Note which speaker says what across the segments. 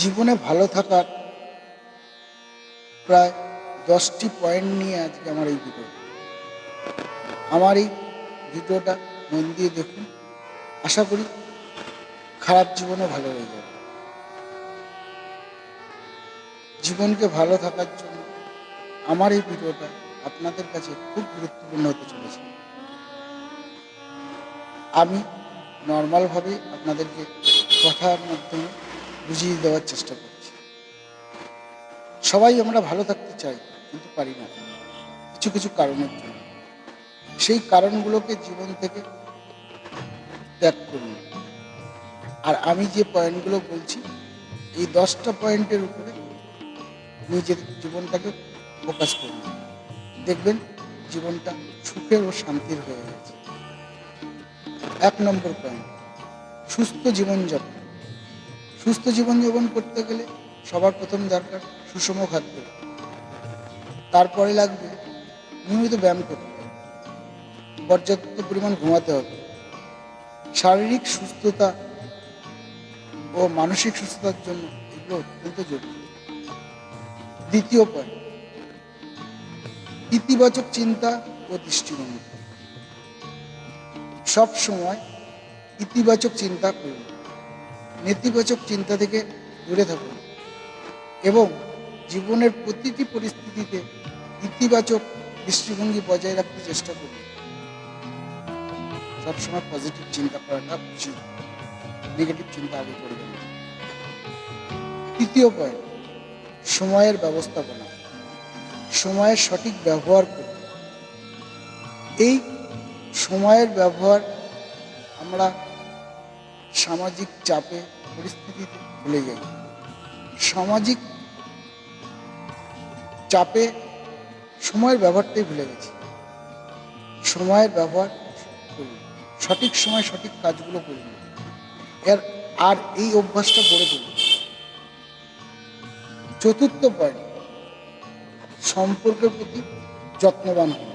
Speaker 1: জীবনে ভালো থাকার প্রায় দশটি পয়েন্ট নিয়ে আজকে আমার এই ভিডিও। আমার এই ভিডিওটা মন দিয়ে দেখুন। আশা করি খারাপ জীবনও ভালো হয়ে যাবে। জীবনকে ভালো থাকার জন্য আমার এই ভিডিওটা আপনাদের কাছে খুব গুরুত্বপূর্ণ হতে চলেছে। আমি নর্মালভাবে আপনাদেরকে কথার মাধ্যমে বুঝিয়ে দেওয়ার চেষ্টা করছি। সবাই আমরা ভালো থাকতে চাই, কিন্তু পারি না। কিছু কিছু কারণের জন্য। সেই কারণগুলোকে জীবন থেকে ত্যাগ করুন। আর আমি যে পয়েন্টগুলো বলছি, এই দশটা পয়েন্টের উপরে নিজের জীবনটাকে ফোকাস করুন। দেখবেন জীবনটা সুখের ও শান্তির হয়ে গেছে। এক নম্বর পয়েন্ট সুস্থ জীবনযাপন। সুস্থ জীবনযাপন করতে গেলে সবার প্রথম দরকার সুষম খাদ্য। তারপরে লাগবে নিয়মিত ব্যায়াম করতে। হবে পর্যাপ্ত পরিমাণ ঘুমাতে হবে। শারীরিক সুস্থতা ও মানসিক সুস্থতার জন্য এগুলো অত্যন্ত জরুরি। দ্বিতীয় পয়েন্ট, ইতিবাচক চিন্তা ও দৃষ্টিভঙ্গি। সব সময় ইতিবাচক চিন্তা করুন। নেতিবাচক চিন্তা থেকে দূরে থাকুন এবং জীবনের প্রতিটি পরিস্থিতিতে ইতিবাচক দৃষ্টিভঙ্গি বজায় রাখতে চেষ্টা করুন। সবসময় পজিটিভ চিন্তা করাটা উচিত। নেগেটিভ চিন্তা আগে করবেন। তৃতীয় পয়েন্ট সময়ের ব্যবস্থাপনা। সময়ের সঠিক ব্যবহার করুন। এই সময়ের ব্যবহার আমরা সামাজিক চাপে পরিস্থিতিতে ভুলে যাই সামাজিক চাপে সময়ের ব্যবহারটাই ভুলে গেছি। সময়ের ব্যবহার করুন। সঠিক সময় সঠিক কাজগুলো করুন। এর আর এই অভ্যাসটা গড়ে তুলুন চতুর্থ পয়েন্ট, সম্পর্কের প্রতি যত্নবান হন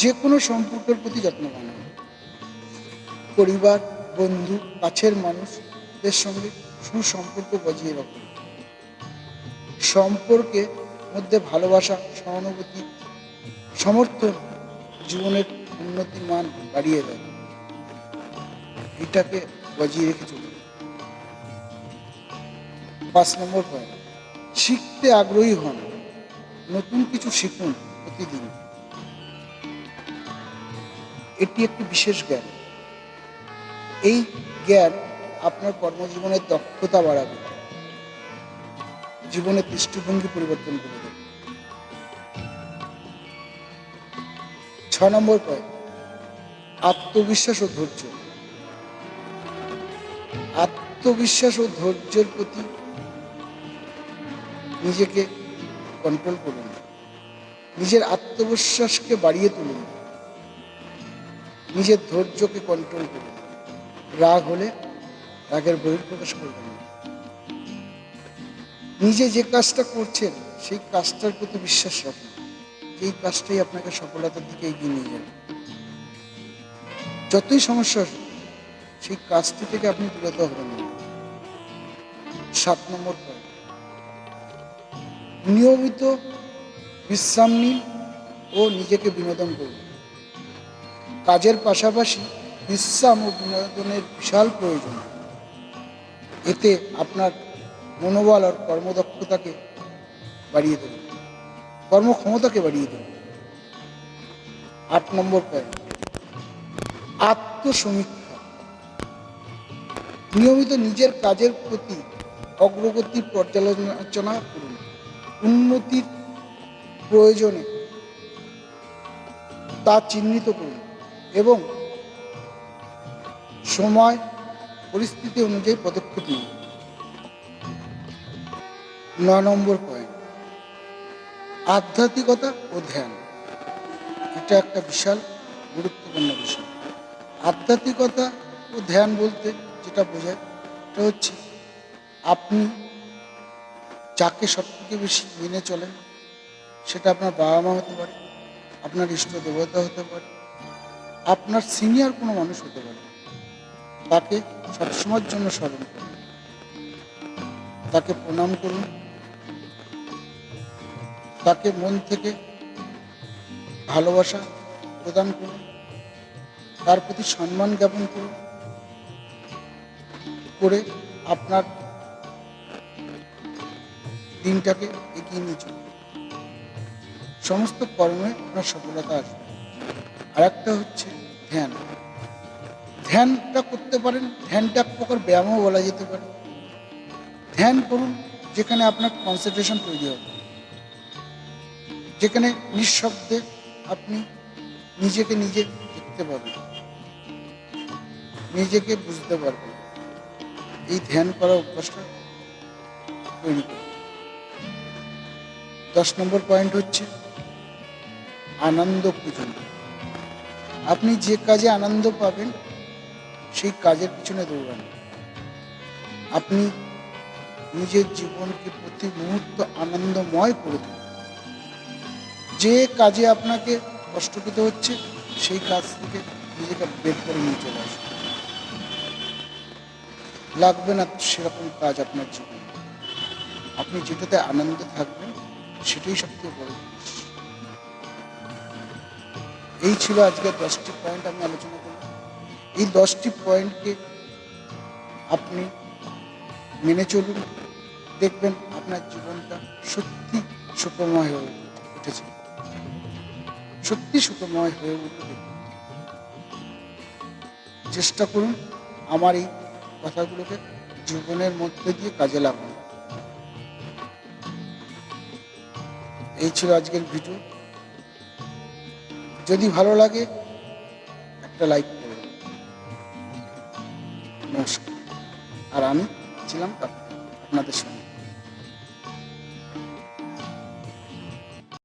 Speaker 1: যে কোনো সম্পর্কের প্রতি যত্নবান হন পরিবার, বন্ধু, কাছের মানুষদের সঙ্গে সুসম্পর্ক বজিয়ে রাখুন। সম্পর্কে মধ্যে ভালোবাসা, সহানুভূতি, সমর্থন, জীবনের উন্নতির মান বাড়িয়ে দেয়। এটাকে বজিয়ে রেখে চলুন। পাঁচ নম্বর পয়েন্ট, শিখতে আগ্রহী হন। নতুন কিছু শিখুন প্রতিদিন। এটি একটি বিশেষ জ্ঞান। এই জ্ঞান আপনার কর্মজীবনের দক্ষতা বাড়াবে। জীবনের দৃষ্টিভঙ্গি পরিবর্তন করে দেবে। ছ নম্বর পয়েন্ট, আত্মবিশ্বাস ও ধৈর্য। আত্মবিশ্বাস ও ধৈর্যের প্রতি নিজেকে কন্ট্রোল করুন। নিজের আত্মবিশ্বাসকে বাড়িয়ে তুলুন। নিজের ধৈর্যকে কন্ট্রোল করুন। রাগ হলে রাগের বহিঃপ্রকাশ করবেন নিজে যে কাজটা করছেন, সেই কাজটার প্রতি বিশ্বাস রাখুন। এই কাজটাই আপনাকে সফলতার দিকে এগিয়ে নিয়ে যাবে। যতই সমস্যা সেই কাজটি থেকে আপনি বিরত হবেন না। সাত নম্বর পয়েন্ট। নিয়মিত বিশ্রাম নিন ও নিজেকে বিনোদন করুন। কাজের পাশাপাশি বিশ্রাম ও বিনোদনের বিশাল প্রয়োজন। এতে আপনার মনোবল আর কর্মদক্ষতাকে বাড়িয়ে দেবে। কর্মক্ষমতাকে বাড়িয়ে দেবে। আট নম্বর পয়েন্ট আত্মসমীক্ষা। নিয়মিত নিজের কাজের প্রতি অগ্রগতির পর্যালোচনা করুন। উন্নতির প্রয়োজনে তা চিহ্নিত করুন এবং সময়, পরিস্থিতি অনুযায়ী পদক্ষেপ নিন। ন নম্বর পয়েন্ট, আধ্যাত্মিকতা ও ধ্যান। এটা একটা বিশাল গুরুত্বপূর্ণ বিষয়। আধ্যাত্মিকতা ও ধ্যান বলতে যেটা বোঝায়, এটা হচ্ছে আপনি যাকে সব থেকে বেশি মেনে চলেন, সেটা আপনার বাবা মা হতে পারে, আপনার ইষ্ট দেবতা হতে পারে, আপনার সিনিয়র কোনো মানুষ হতে পারে। তাকে সবসময়ের জন্য স্মরণ করুন। তাকে প্রণাম করুন। তাকে মন থেকে ভালোবাসা প্রদান করুন। তার প্রতি সম্মান জ্ঞাপন করুন। করে আপনার দিনটাকে এগিয়ে নিয়ে চলুন। সমস্ত কর্মে আপনার সফলতা আসবে। আর একটা হচ্ছে ধ্যান। ধ্যানটা করতে পারেন, ধ্যানটা এক প্রকার ব্যায়ামও বলা যেতে পারে। ধ্যান করুন, যেখানে আপনার কনসেন্ট্রেশন তৈরি হবে। যেখানে নিঃশব্দে আপনি নিজেকে নিজে দেখতে পাবেন। নিজেকে বুঝতে পারবেন। এই ধ্যান করা অভ্যাসটা তৈরি করুন। দশ নম্বর পয়েন্ট হচ্ছে আনন্দ খুঁজুন। আপনি যে কাজে আনন্দ পাবেন সেই কাজের পিছনে দৌড়ান। আপনি নিজের জীবনকে প্রতি মুহূর্ত আনন্দময় করে দিন যে কাজে আপনাকে কষ্ট পেতে হচ্ছে, সেই কাজ থেকে নিজেকে বের করে নিয়ে চলে আসুন। লাগবে না সেরকম কাজ আপনার জীবনে। আপনি যেটাতে আনন্দে থাকবেন, সেটাই সবথেকে বড় এই ছিল আজকে দশটি পয়েন্ট আমি আলোচনা করলাম। এই দশটি পয়েন্টকে আপনি মেনে চলুন, দেখবেন আপনার জীবনটা সত্যি সুখময় হয়ে উঠেছে। সত্যি সুখময় হয়ে উঠবে। চেষ্টা করুন আমার এই কথাগুলোকে জীবনের মধ্যে দিয়ে কাজে লাগান। এই ছিল আজকের ভিডিও। যদি ভালো লাগে, একটা লাইক আর আমি ছিলাম আপনাদের সঙ্গে।